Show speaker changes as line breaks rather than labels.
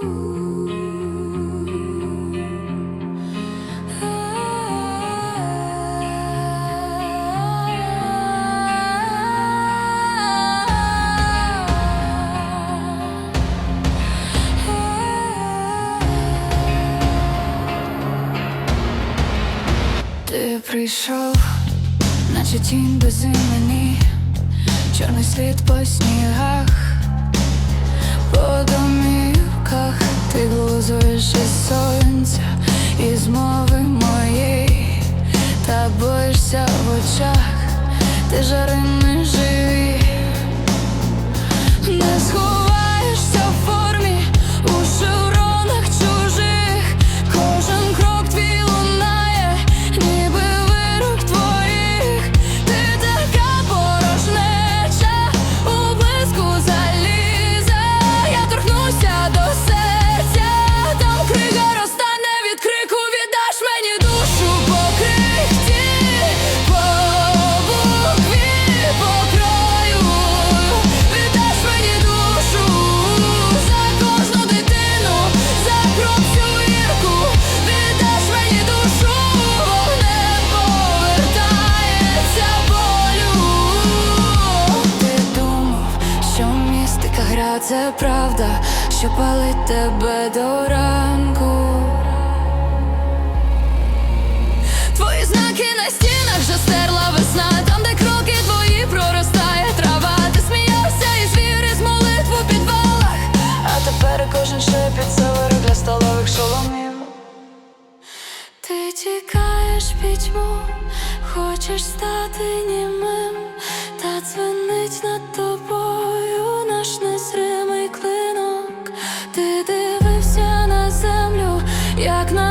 Ти прийшов, наче тінь без імені, чорний слід по снігах, по глузуєш із сонця, із мови моєї, та боїшся в очах, ти жари містика це правда, що палить тебе до ранку. Твої знаки на стінах вже стерла весна, там, де кроки твої проростає трава. Ти сміявся із віри з молитв у підвалах, а тепер кожен шепіт це для столових шоломів. Ти тікаєш пітьму, хочеш стати німим, та дзвенить над як на